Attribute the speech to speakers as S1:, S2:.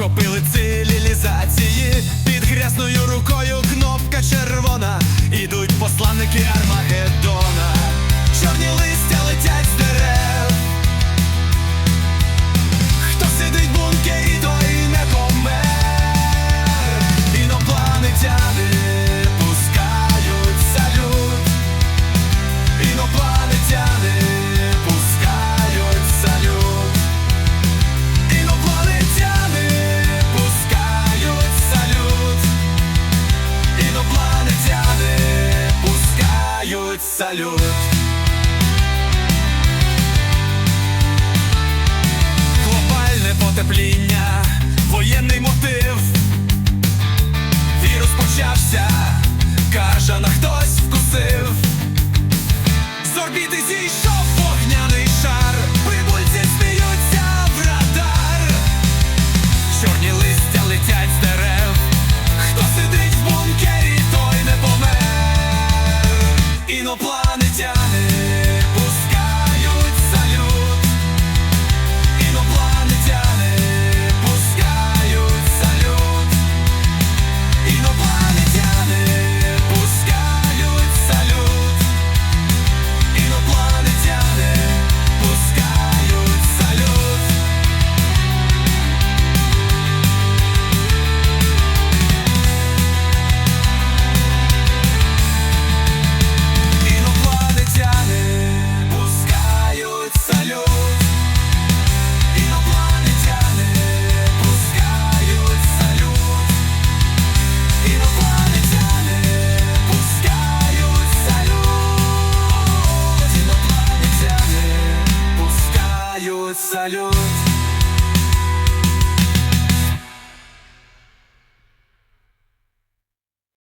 S1: охопили цивілізації, під грязною рукою салют. салют.